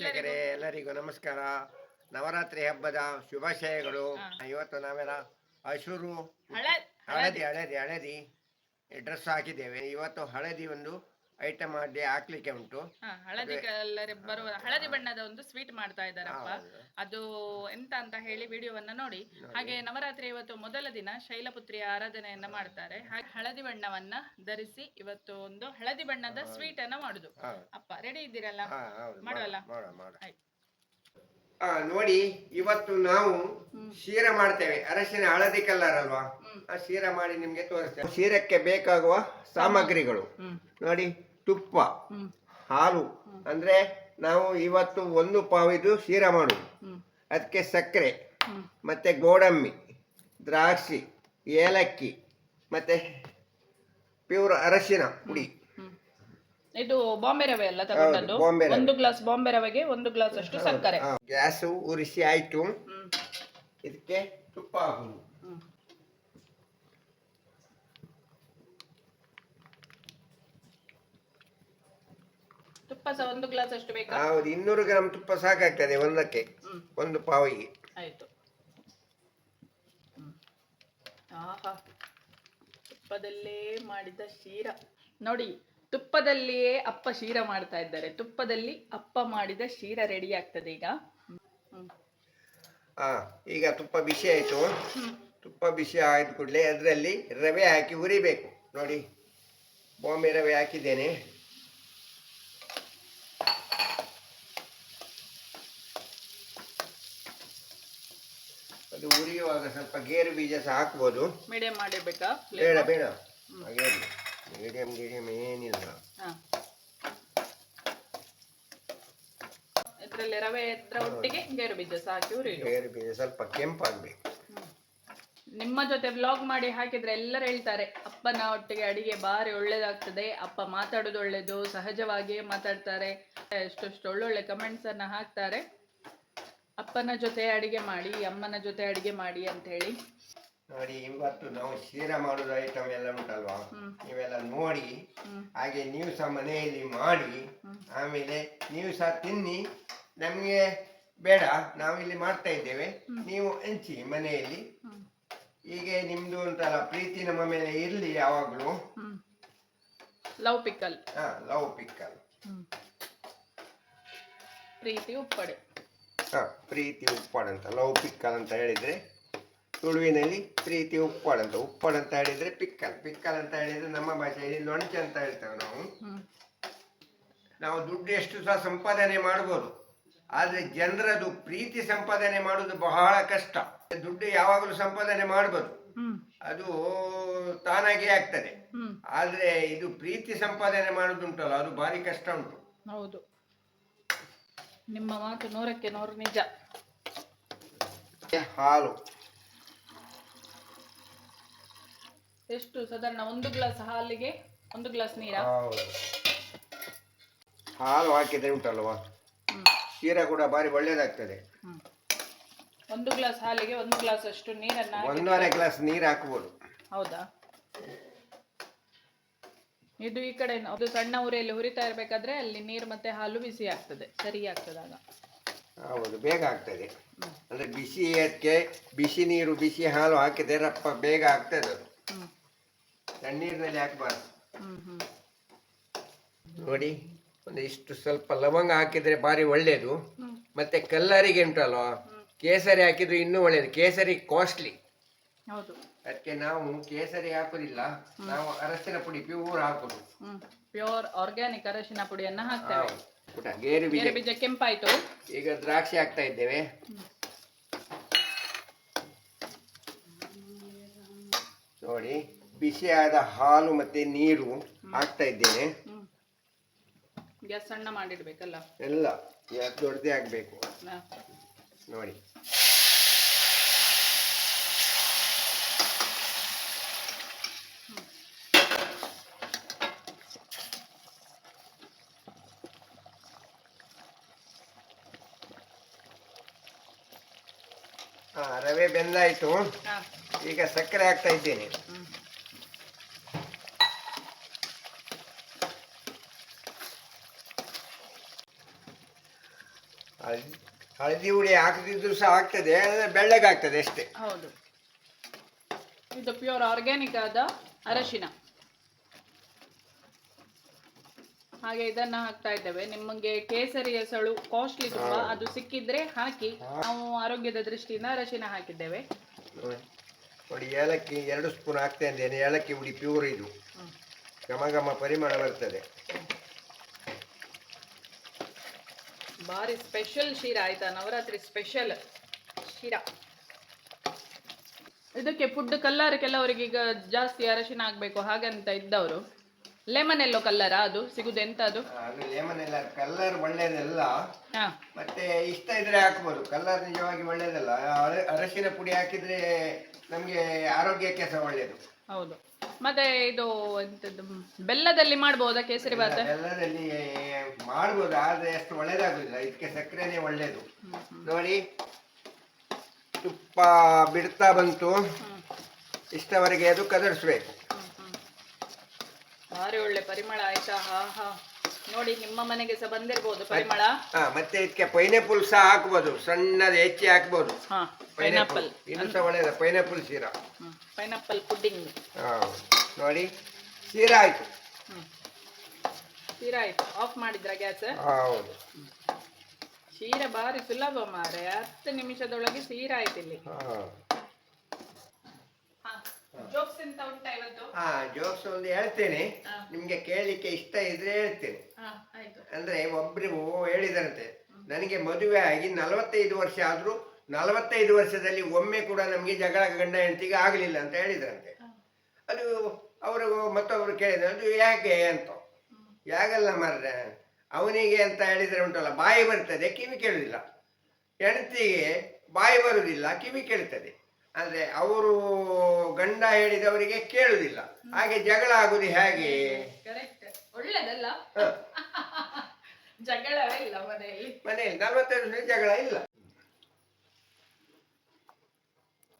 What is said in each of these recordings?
ವೀಕ್ಷಕರೇ ಎಲ್ಲರಿಗೂ ನಮಸ್ಕಾರ. ನವರಾತ್ರಿ ಹಬ್ಬದ ಶುಭಾಶಯಗಳು. ಇವತ್ತು ನಾವೆಲ್ಲ ಹಸುರು ಹಳೆ ಹಳದಿ. ಹಳದಿ ಹಳದಿ ಡ್ರೆಸ್ ಹಾಕಿದ್ದೇವೆ. ಇವತ್ತು ಹಳದಿ ಒಂದು ಐಟಮ್ ಮಾಡಿ ಹಾಕ್ಲಿಕ್ಕೆ ಉಂಟು. ಹಾ, ಹಳದಿ ಕಲರ್ ಬರುವ ಹಳದಿ ಬಣ್ಣದ ಒಂದು ಸ್ವೀಟ್ ಮಾಡ್ತಾ ಇದ್ದಾರಪ್ಪ ಅದು ಎಂತ ಅಂತ ಹೇಳಿ ವಿಡಿಯೋವನ್ನ ನೋಡಿ. ಹಾಗೆ ನವರಾತ್ರಿ ಇವತ್ತು ಮೊದಲ ದಿನ ಶೈಲಪುತ್ರಿಯ ಆರಾಧನೆಯನ್ನ ಮಾಡ್ತಾರೆ. ಹಾಗೆ ಹಳದಿ ಬಣ್ಣವನ್ನ ಧರಿಸಿ ಇವತ್ತು ಒಂದು ಹಳದಿ ಬಣ್ಣದ ಸ್ವೀಟ್ ಅನ್ನ ಮಾಡುದು. ಅಪ್ಪ ರೆಡಿ ಇದ್ದೀರಲ್ಲ? ಹಾ, ಹೌದು. ಮಾಡುವಲ್ಲ? ಮಾಡ ಮಾಡ ಆಯ್ತು. ಆ, ನೋಡಿ ಇವತ್ತು ನಾವು ಶೀರ ಮಾಡ್ತೇವೆ. ಅರಶಿನ ಹಳದಿ ಕಲರ್ ಅಲ್ವಾ? ಆ ಶೀರ ಮಾಡಿ ನಿಮ್ಗೆ ತೋರಿಸ್ತೇವೆ ಶೀರಕ್ಕೆ ಬೇಕಾಗುವ ಸಾಮಗ್ರಿಗಳು. ನೋಡಿ ತುಪ್ಪ. ಹಾಲು. ಅಂದ್ರೆ ನಾವು ಇವತ್ತು ಒಂದು ಪಾವಿದು ಶೀರ ಮಾಡುದು. ಅದಕ್ಕೆ ಸಕ್ಕರೆ ಮತ್ತೆ ಗೋಡಂಬಿ ದ್ರಾಕ್ಷಿ ಏಲಕ್ಕಿ ಮತ್ತೆ ಪ್ಯೂರ್ ಅರಶಿನ ಪುಡಿ. ಇದು ಬಾಂಬೆ ರವೆ ಅಲ್ಲ ತಗೊಂಡದ್ದು? ಬಾಂಬೆ ರವೆ. ಒಂದು ಗ್ಲಾಸ್ ಬಾಂಬೆ ರವೆಗೆ ಒಂದು ಗ್ಲಾಸ್ ಅಷ್ಟು ಸಕ್ಕರೆ. ಗ್ಯಾಸ್ ಗ್ಯಾಸು ಉರಿಸಿ ಆಯ್ತು. ಇದಕ್ಕೆ ತುಪ್ಪ ಹಾಕುದು ಹ್ಮ್ ತುಪ್ಪ ಸಹ ಒಂದು ಗ್ಲಾಸ್ ಅಷ್ಟು ಬೇಕಾ? ಹೌದು ಇನ್ನೂರು ಗ್ರಾಮ್ ತುಪ್ಪ ಸಾಕಾಗ್ತದೆ ಒಂದಕ್ಕೆ. ಹ್ಮ್. ಒಂದು ಪಾವಿಗೆ. ಆಯ್ತು. ಹ್ಮ್. ಆಹಾ ತುಪ್ಪದಲ್ಲೇ ಮಾಡಿದ ಶೀರ. ನೋಡಿ ತುಪ್ಪದಲ್ಲಿಯೇ ಅಪ್ಪ ಶೀರ ಮಾಡ್ತಾ ಇದ್ದಾರೆ. ತುಪ್ಪದಲ್ಲಿ ಅಪ್ಪ ಮಾಡಿದ ಶೀರ ರೆಡಿ ಆಗ್ತದೆ ಈಗ. ಹ್ಮ್. ಹಾ ಈಗ ತುಪ್ಪ ಬಿಸಿ ಆಯ್ತು. ತುಪ್ಪ ಬಿಸಿ ಆಯ್ದ ಕೂಡಲೇ ಅದರಲ್ಲಿ ರವೆ ಹಾಕಿ ಉರಿಬೇಕು ನೋಡಿ ಬಾಂಬೆ ರವೆ ಹಾಕಿದ್ದೇನೆ. ಅದು ಉರಿಯುವಾಗ ಸ್ವಲ್ಪ ಗೇರು ಬೀಜ ಸಹ ಹಾಕ್ಬೋದು. ಮೀಡಿಯಂ ಮಾಡಿರ್ಬೇಕಾ ಬೇಡ ಬೇಡ. ಹಾಗೆ ಮೀಡಿಯಂ ಗೀಡಿಯಂ ಏನಿಲ್ಲ. ಹಾ. ಇದ್ರಲ್ಲಿ ರವೆ ಎತ್ರ ಒಟ್ಟಿಗೆ ಗೇರು ಬೀಜ ಸಹ ಹಾಕಿ ಉರಿ ಗೇರು ಬೀಜ ಸ್ವಲ್ಪ ಕೆಂಪಾಗಬೇಕು. ನಿಮ್ಮ ಜೊತೆ ವ್ಲಾಗ್ ಮಾಡಿ ಹಾಕಿದ್ರೆ ಎಲ್ಲರೂ ಹೇಳ್ತಾರೆ ಅಪ್ಪನ ಒಟ್ಟಿಗೆ ಅಡಿಗೆ ಬಾರಿ ಒಳ್ಳೇದಾಗ್ತದೆ. ಅಪ್ಪ ಮಾತಾಡೋದು ಒಳ್ಳೇದು ಸಹಜವಾಗಿಯೇ ಮಾತಾಡ್ತಾರೆ. ಎಷ್ಟೆಷ್ಟು ಒಳ್ಳೊಳ್ಳೆ ಕಮೆಂಟ್ಸ್ ಅನ್ನ ಹಾಕ್ತಾರೆ. ಅಪ್ಪನ ಜೊತೆ ಅಡಿಗೆ ಮಾಡಿ ಅಮ್ಮನ ಜೊತೆ ಅಡಿಗೆ ಮಾಡಿ ಅಂತ ಹೇಳಿ ನೋಡಿ ಇವತ್ತು ನಾವು ಶೀರ ಮಾಡೋದು ಐಟಮ್ ಎಲ್ಲ ಉಂಟಲ್ವಾ. ನೀವೆಲ್ಲ ನೋಡಿ ಹಾಗೆ ನೀವು ಸಹ ಮನೆಯಲ್ಲಿ ಮಾಡಿ ಆಮೇಲೆ ನೀವು ಸಹ ತಿನ್ನಿ. ನಮಗೆ ಬೇಡ ನಾವಿಲ್ಲಿ ಮಾಡ್ತಾ ಇದ್ದೇವೆ. ನೀವು ಹಂಚಿ ಮನೆಯಲ್ಲಿ. ಹೀಗೆ ನಿಮ್ದು ಉಂಟಲ್ಲ ಪ್ರೀತಿ ನಮ್ಮ ಮೇಲೆ ಇರಲಿ ಯಾವಾಗಲೂ. Love pickle. ಹಾ ಲವ್ ಪಿಕ್ಕಲ್. ಪ್ರೀತಿ ಉಪ್ಪಡೆ. ಹಾ ಪ್ರೀತಿ ಉಪ್ಪಾಡ್ ಅಂತ ಲವ್ ಪಿಕ್ಕಲ್ ಅಂತ ಹೇಳಿದ್ರೆ ತುಳುವಿನಲ್ಲಿ ಪ್ರೀತಿ ಉಪ್ಪಾಡ್ ಅಂತ ಉಪ್ಪಾಡ್ ಅಂತ ಹೇಳಿದರೆ ಪಿಕ್ಕಲ್ ಪಿಕ್ಕಲ್ ಅಂತ ಹೇಳಿದ್ರೆ ನಮ್ಮ ಭಾಷೆಯಲ್ಲಿ ಲೊಣಚೆ ಅಂತ ಹೇಳ್ತೇವೆ ನಾವು. ನಾವು ದುಡ್ಡು ಎಷ್ಟು ಸಹ ಸಂಪಾದನೆ ಮಾಡ್ಬೋದು ಆದರೆ ಜನರದು ಪ್ರೀತಿ ಸಂಪಾದನೆ ಮಾಡೋದು ಬಹಳ ಕಷ್ಟ. ದುಡ್ಡು ಯಾವಾಗಲೂ ಸಂಪಾದನೆ ಮಾಡ್ಬೋದು ಅದು ತಾನಾಗಿಯೇ ಆಗ್ತದೆ. ಆದರೆ ಇದು ಪ್ರೀತಿ ಸಂಪಾದನೆ ಮಾಡೋದುಂಟಲ್ಲ ಅದು ಭಾರಿ ಕಷ್ಟ ಉಂಟು. ಹೌದು. ನಿಮ್ಮ ಮಾತು ನೂರಕ್ಕೆ ನೂರು ನಿಜ. ಹಾಲು. ಎಷ್ಟು? ಸಾಧಾರಣ ಒಂದು ಗ್ಲಾಸ್ ಹಾಲಿಗೆ ಒಂದು ಗ್ಲಾಸ್ ನೀರ? ಹಾಲು ಹಾಕಿದ್ರೆ ಉಂಟಲ್ವಾ? ಶೀರಾ ಕೂಡ ಬಾರಿ ಒಳ್ಳೇದಾಗ್ತದೆ. ಒಂದು ಗ್ಲಾಸ್ ಹಾಲಿಗೆ ಒಂದು ಗ್ಲಾಸ್ ಅಷ್ಟು ನೀರನ್ನ ಒಂದೂವರೆ ಗ್ಲಾಸ್ ನೀರು ಹಾಕ್ಬೋದು. ಹೌದಾ? ಇದು ಈ ಕಡೆ ಅದು ಸಣ್ಣ ಉರಿಯಲ್ಲಿ ಹುರಿತಾ ಇರಬೇಕಾದ್ರೆ ಅಲ್ಲಿ ನೀರು ಮತ್ತೆ ಹಾಲು ಬಿಸಿ ಆಗ್ತದೆ ಸರಿ ಆಗ್ತದಾಗ ಹೌದು ಬೇಗ ಆಗ್ತದೆ ಅಂದ್ರೆ ಬಿಸಿ ಅದಕ್ಕೆ ಬಿಸಿ ನೀರು ಬಿಸಿ ಹಾಲು ಹಾಕಿದ್ರೆ ರಪ್ಪ ಬೇಗ ಆಗ್ತದೆ ಅದು. ತಣ್ಣೀರಿನಲ್ಲಿ ಹಾಕಬಾರ್ದು. ಹ್ಮ್ ಹ್ಮ್. ನೋಡಿ ಒಂದು ಇಷ್ಟು ಸ್ವಲ್ಪ ಲವಂಗ ಹಾಕಿದ್ರೆ ಭಾರಿ ಒಳ್ಳೇದು. ಮತ್ತೆ ಕಲ್ಲರಿಗೆ ಉಂಟಲ್ವಾ? ಕೇಸರಿ ಹಾಕಿದ್ರೆ ಇನ್ನೂ ಒಳ್ಳೇದು. ಕೇಸರಿ ಕಾಸ್ಟ್ಲಿ ಹೌದು. ಅದಕ್ಕೆ ನಾವು ಕೇಸರಿ ಹಾಕುದಿಲ್ಲ. ನಾವು ಅರಸಿನ ಪುಡಿ ಪ್ಯೂರ್ ಹಾಕುದು. ಪ್ಯೂರ್ ಆರ್ಗ್ಯಾನಿಕ್ ಅರಶಿನ ಪುಡಿಯನ್ನ ಹಾಕ್ತೇವೆ. ಪುಟ ಗೇರು ಬೀಜ. ಗೇರು ಬೀಜ ಕೆಂಪಾಯ್ತು. ಈಗ ದ್ರಾಕ್ಷಿ ಹಾಕ್ತಾ ಇದ್ದೇವೆ. ನೋಡಿ ಬಿಸಿಯಾದ ಹಾಲು ಮತ್ತೆ ನೀರು ಹಾಕ್ತಾ ಇದ್ದೇನೆ. ಗ್ಯಾಸ್ ಸಣ್ಣ ಮಾಡಿಡ್ಬೇಕಲ್ಲ? ಎಲ್ಲ ದೊಡ್ಡದೇ ಆಗ್ಬೇಕು. ನೋಡಿ. ಹಾ ರವೆ ಬೆಲ್ಲ ಆಯ್ತು ಈಗ ಸಕ್ಕರೆ ಹಾಕ್ತಾ ಇದ್ದೇನೆ. ಹಳದಿ ಹಳದಿ ಹುಡಿ ಹಾಕದಿದ್ರು ಸಹ ಆಗ್ತದೆ ಬೆಳ್ಳಗಾಗ್ತದೆ ಅಷ್ಟೇ. ಹೌದು. ಇದು ಪ್ಯೂರ್ ಆರ್ಗ್ಯಾನಿಕ್ ಆದ ಅರಶಿನ. ಹಾಗೆ ಇದನ್ನ ಹಾಕ್ತಾ ಇದ್ದೇವೆ. ನಿಮಗೆ ಕೇಸರಿ ಹೆಸಳು ಕಾಸ್ಟ್ಲಿ ತುಂಬಾ. ಅದು ಸಿಕ್ಕಿದ್ರೆ ಹಾಕಿ ನಾವು ಆರೋಗ್ಯದ ದೃಷ್ಟಿಯಿಂದ ಅರಶಿನ ಹಾಕಿದ್ದೇವೆ. ನೋಡಿ ಏಲಕ್ಕಿ ಎರಡು ಸ್ಪೂನ್ ಹಾಕ್ತಾ ಇದ್ದೇನೆ ಏಲಕ್ಕಿ ಹುಡಿ ಪ್ಯೂರ್ ಇದು. ಗಮ ಘಮ ಘಮ ಪರಿಮಳ ಬರ್ತದೆ. ಭಾರಿ ಸ್ಪೆಷಲ್ ಶಿರ ಆಯ್ತಾ? ನವರಾತ್ರಿ ಸ್ಪೆಷಲ್ ಶಿರ. ಇದಕ್ಕೆ ಫುಡ್ ಕಲ್ಲಾರ ಕೆಲವರಿಗೆ ಈಗ ಜಾಸ್ತಿ ಅರಶಿನ ಆಗಬೇಕು ಹಾಗಂತ ಇದ್ದವರು. ಲೆಮನ್ ಎಲ್ಲೋ ಕಲ್ಲರಾ ಅದು? ಸಿಗುದು ಎಂತ ಅದು ಅದು ಲೆಮನ್ ಎಲ್ಲ ಕಲ್ಲರ್ ಒಳ್ಳೇದಲ್ಲ. ಹಾ. ಮತ್ತೆ ಇಷ್ಟ ಇದ್ರೆ ಹಾಕ್ಬೋದು. ಕಲ್ಲರ್ ನಿಜವಾಗಿ ಒಳ್ಳೇದಲ್ಲ. ಅರ- ಅರಶಿನ ಪುಡಿ ಹಾಕಿದ್ರೆ ನಮಗೆ ಆರೋಗ್ಯಕ್ಕೆ ಸಹ ಒಳ್ಳೇದು. ಹೌದು. ಮತ್ತೆ ಇದು ಎಂತದ್ದು ಬೆಲ್ಲದಲ್ಲಿ ಮಾಡ್ಬೋದಾ ಕೇಸರಿ ಬಾತ್ ಎಲ್ಲದಲ್ಲಿ ಮಾಡ್ಬೋದು ಆದ್ರೆ ಅಷ್ಟು ಒಳ್ಳೇದಾಗುದಿಲ್ಲ. ಇದಕ್ಕೆ ಸಕ್ಕರೆನೇ ಒಳ್ಳೇದು. ನೋಡಿ ತುಪ್ಪ ಬಿಡ್ತಾ ಬಂತು. ಇಷ್ಟವರೆಗೆ ಅದು ಕದರಿಸ್ಬೇಕು. ಭಾರಿ ಒಳ್ಳೆ ಪರಿಮಳ ಆಯ್ತಾ? ಹಾ ಹಾ. ನೋಡಿ ನಿಮ್ಮ ಮನೆಗೆ ಸಹ ಬಂದಿರ್ಬೋದು ಪರಿಮಳ. ಹಾ ಮತ್ತೆ ಇದಕ್ಕೆ ಪೈನಾಪಲ್ ಸಹ ಹಾಕ್ಬೋದು. ಸಣ್ಣದ ಹೆಚ್ಚಿ ಹಾಕ್ಬೋದು. ಹಾ ಪೈನಾಪಲ್ ಇದು ಸಹ pineapple pineapple sheera pineapple pudding ಹಾ ನೋಡಿ ಶೀರಾ ಆಯ್ತು. ಶೀರಾ ಆಯ್ತು. ಆಫ್ ಮಾಡಿದ್ರ ಗ್ಯಾಸ್? ಹೌದು. ಶೀರಾ ಭಾರಿ ಸುಲಭ ಮಾರೆ. ಹತ್ತು ನಿಮಿಷದೊಳಗೆ ಶೀರಾ ಆಯ್ತು ಇಲ್ಲಿ. ಹಾ ಜೋಕ್ಸ್ ಎಂತ ಉಂಟಾ ಇವತ್ತು? ಹಾ ಜೋಕ್ಸ್ ಒಂದು ಹೇಳ್ತೇನೆ. ಹಾ. ನಿಮ್ಗೆ ಕೇಳಲಿಕ್ಕೆ ಇಷ್ಟ ಇದ್ರೆ ಹೇಳ್ತೇನೆ. ಹಾ ಆಯ್ತು. ಅಂದ್ರೆ ಒಬ್ರು ಹೇಳಿದಂತೆ ನನಗೆ ಮದುವೆ ಆಗಿ ನಲವತ್ತೈದು ವರ್ಷ ಆದ್ರೂ ನಲವತ್ತೈದು ವರ್ಷದಲ್ಲಿ ಒಮ್ಮೆ ಕೂಡ ನಮಗೆ ಜಗಳ ಗಂಡ ಹೆಂಡತಿಗೆ ಆಗಲಿಲ್ಲ ಅಂತ ಹೇಳಿದ್ರಂತೆ. ಅದು ಅವರು ಮತ್ತೊಬ್ರು ಕೇಳಿದ್ರು ಅದು ಯಾಕೆ ಅಂತ. ಯಾಗಲ್ಲ ಮಾರ್ರೆ ಅವನಿಗೆ ಅಂತ ಹೇಳಿದ್ರೆ ಉಂಟಲ್ಲ ಬಾಯಿ ಬರ್ತದೆ ಕಿವಿ ಕೇಳುದಿಲ್ಲ. ಹೆಂಡತಿಗೆ ಬಾಯಿ ಬರುವುದಿಲ್ಲ ಕಿವಿ ಕೇಳ್ತದೆ ಅಂದ್ರೆ ಅವರು ಗಂಡ ಹೇಳಿದವರಿಗೆ ಕೇಳುವುದಿಲ್ಲ ಹಾಗೆ ಜಗಳ ಆಗುದು ಹೇಗೆ? ಕರೆಕ್ಟ್ ಒಳ್ಳೇದಲ್ಲ. ಜಗಳವೇ ಇಲ್ಲ ಮನೆಯಲ್ಲಿ. ಮನೆಯಲ್ಲಿ ನಲವತ್ತೈದು ಜಗಳ ಇಲ್ಲ.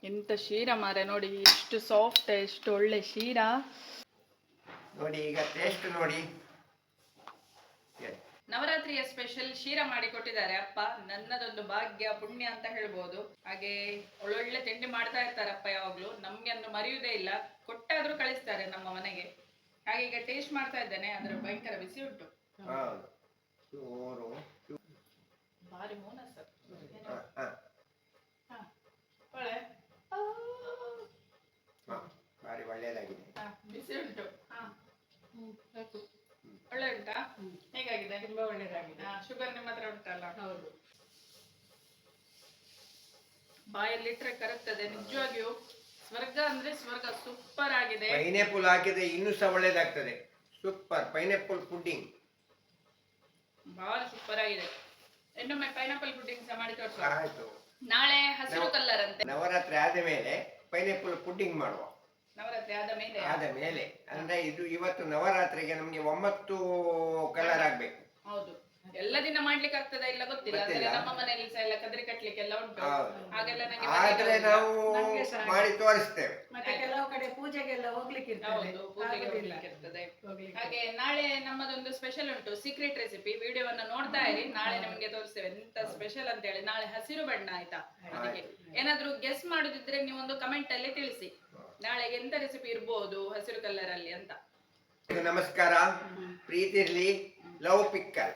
ಎಂತ ಶೀರ ಮಾರೆ ನೋಡಿ ಎಷ್ಟು ಸಾಫ್ಟ್ ಎಷ್ಟು ಒಳ್ಳೆ ಶೀರ. ನೋಡಿ ಈಗ ಟೇಸ್ಟ್ ನೋಡಿ. ನವರಾತ್ರಿಯ ಸ್ಪೆಷಲ್ ಶೀರ ಮಾಡಿ ಕೊಟ್ಟಿದ್ದಾರೆ. ಅಪ್ಪ ನನ್ನದೊಂದು ಭಾಗ್ಯ ಪುಣ್ಯ ಅಂತ ಹೇಳ್ಬೋದು. ಹಾಗೆ ಒಳ್ಳೊಳ್ಳೆ ತಿಂಡಿ ಮಾಡ್ತಾ ಇರ್ತಾರಪ್ಪ ಯಾವಾಗ್ಲೂ. ನಮ್ಗೆ ಅನ್ನು ಮರೆಯುವುದೇ ಇಲ್ಲ. ಕೊಟ್ಟಾದ್ರೂ ಕಳಿಸ್ತಾರೆ ನಮ್ಮ ಮನೆಗೆ. ಹಾಗೆ ಈಗ ಟೇಸ್ಟ್ ಮಾಡ್ತಾ ಇದ್ದೇನೆ. ಅದರ ಭಯಂಕರ ಬಿಸಿ ಉಂಟು. ಭಾರಿ ಮೋನ ಸರ್. ಭಾರಿ ಒಳ್ಳೆಯದಾಗಿದೆ ಬಿಸಿ ಉಂಟು. ಹಾ. ಒಳ್ಳೆ ಉಂಟಾ? ಹೇಗಾಗಿದೆ? ತುಂಬಾ ಒಳ್ಳೇದಾಗಿದೆ. ಶುಗರ್ ನಿಮ್ಮ ಹತ್ರ ಉಂಟಲ್ಲ? ಹೌದು. ಬಾಯಲ್ಲಿಟ್ರೆ ಕರಗ್ತದೆ ನಿಜವಾಗಿಯೂ. ಸ್ವರ್ಗ ಅಂದ್ರೆ ಸ್ವರ್ಗ ಸೂಪರ್ ಆಗಿದೆ. ಪೈನಾಪಲ್ ಹಾಕಿದ್ರೆ ಇನ್ನೂ ಸಹ ಒಳ್ಳೇದಾಗ್ತದೆ. ಸೂಪರ್ ಪೈನಾಪಲ್ ಪುಡ್ಡಿಂಗ್ ಬಹಳ ಸೂಪರ್ ಆಗಿದೆ. ಇನ್ನೊಮ್ಮೆ ಪೈನಾಪಲ್ ಪುಡ್ಡಿಂಗ್ ಸಹ ಮಾಡಿ ತೋರಿಸ. ಆಯ್ತು. ನಾಳೆ ಹಸಿರು ಕಲ್ಲರ್ ಅಂತೆ. ನವರಾತ್ರಿ ಆದ ಮೇಲೆ ಪೈನಾಪಲ್ ಪುಡ್ಡಿಂಗ್ ಮಾಡುವ. ಆದ ಮೇಲೆ? ಆದ ಮೇಲೆ. ಅಂದ್ರೆ ಇದು ಇವತ್ತು ನವರಾತ್ರಿಗೆ ನಮ್ಗೆ ಒಂಬತ್ತು ಕಲರ್ ಆಗ್ಬೇಕು. ಹೌದು. ಎಲ್ಲ ದಿನ ಮಾಡ್ಲಿಕ್ಕೆ ಆಗ್ತದ ಇಲ್ಲ ಗೊತ್ತಿಲ್ಲ. ಅಂದ್ರೆ ನಮ್ಮ ಮನೆಯಲ್ಲಿ ಸಹ ಎಲ್ಲ ಕದ್ರಿ ಕಟ್ಲಿಕ್ಕೆ ಎಲ್ಲ ಉಂಟು. ಹಾಗೆಲ್ಲ ನಂಗೆ ಆದ್ರೆ ನಾವು. ಮಾಡಿ ತೋರಿಸ್ತೇವೆ. ಮತ್ತೆ ಕೆಲವು ಕಡೆ ಪೂಜೆಗೆಲ್ಲ ಹೋಗ್ಲಿಕ್ಕೆ ಇರ್ತದೆ. ಹೌದು ಪೂಜೆಗೆ ಹೋಗ್ಲಿಕ್ಕೆ ಇರ್ತದೆ. ಹಾಗೆ ನಾಳೆ ನಮ್ಮದೊಂದು ಸ್ಪೆಷಲ್ ಉಂಟು. ಸೀಕ್ರೆಟ್ ರೆಸಿಪಿ ವಿಡಿಯೋವನ್ನ ನೋಡ್ತಾ ಇರಿ. ನಾಳೆ ನಿಮಗೆ ತೋರಿಸ್ತೇವೆ. ಎಂತ ಸ್ಪೆಷಲ್ ಅಂತ ಹೇಳಿ ನಾಳೆ ಹಸಿರು ಬಣ್ಣ ಆಯ್ತಾ? ಅದಕ್ಕೆ ಏನಾದ್ರೂ ಗೆಸ್ ಮಾಡುದಿದ್ರೆ ನೀವೊಂದು ಕಮೆಂಟ್ ಅಲ್ಲಿ ತಿಳಿಸಿ. ನಾಳೆ ಎಂತ ರೆಸಿಪಿ ಇರ್ಬೋದು ಹಸಿರು ಕಲರ್ ಅಲ್ಲಿ ಅಂತ. ನಮಸ್ಕಾರ. ಪ್ರೀತಿ ಇರ್ಲಿ. ಲವ್ ಪಿಕ್ಕಲ್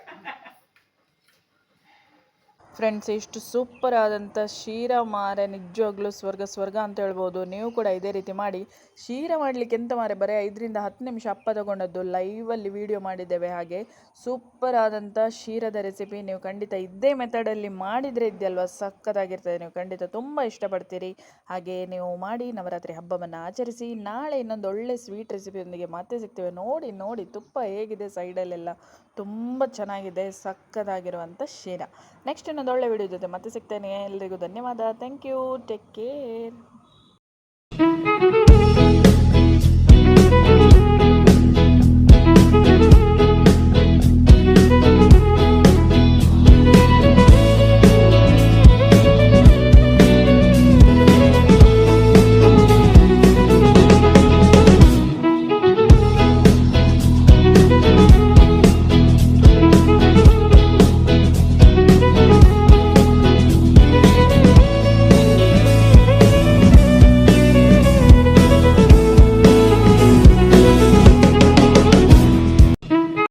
ಫ್ರೆಂಡ್ಸ್ ಇಷ್ಟು ಸೂಪರ್ ಆದಂಥ ಶೀರ ಮಾರೆ, ನಿಜವಾಗ್ಲೂ ಸ್ವರ್ಗ ಸ್ವರ್ಗ ಅಂತ ಹೇಳ್ಬೋದು. ನೀವು ಕೂಡ ಇದೇ ರೀತಿ ಮಾಡಿ ಶೀರ ಮಾಡಲಿಕ್ಕೆ ಎಂತ ಮಾರೆ? ಬರೀ ಐದರಿಂದ ಹತ್ತು ನಿಮಿಷ ಅಪ್ಪ ತಗೊಂಡದ್ದು ಲೈವಲ್ಲಿ ವಿಡಿಯೋ ಮಾಡಿದ್ದೇವೆ ಹಾಗೆ. ಸೂಪರ್ ಆದಂಥ ಶೀರದ ರೆಸಿಪಿ ನೀವು ಖಂಡಿತ ಇದೇ ಮೆಥಡಲ್ಲಿ ಮಾಡಿದರೆ ಇದೆಯಲ್ವ? ಸಕ್ಕತ್ತಾಗಿರ್ತದೆ ನೀವು ಖಂಡಿತ ತುಂಬ ಇಷ್ಟಪಡ್ತೀರಿ. ಹಾಗೆ ನೀವು ಮಾಡಿ ನವರಾತ್ರಿ ಹಬ್ಬವನ್ನು ಆಚರಿಸಿ ನಾಳೆ ಇನ್ನೊಂದು ಒಳ್ಳೆ ಸ್ವೀಟ್ ರೆಸಿಪಿಯೊಂದಿಗೆ ಮತ್ತೆ ಸಿಗ್ತೇವೆ. ನೋಡಿ ನೋಡಿ ತುಪ್ಪ ಹೇಗಿದೆ ಸೈಡಲ್ಲೆಲ್ಲ ತುಂಬ ಚೆನ್ನಾಗಿದೆ ಸಕ್ಕತ್ತಾಗಿರುವಂಥ ಶೀರ ನೆಕ್ಸ್ಟ್ ಇನ್ನೊಂದು ಒಳ್ಳೆ ವಿಡಿಯೋ ಜೊತೆ ಮತ್ತೆ ಸಿಗ್ತೇನೆ. ಎಲ್ರಿಗೂ ಧನ್ಯವಾದ. Thank you take care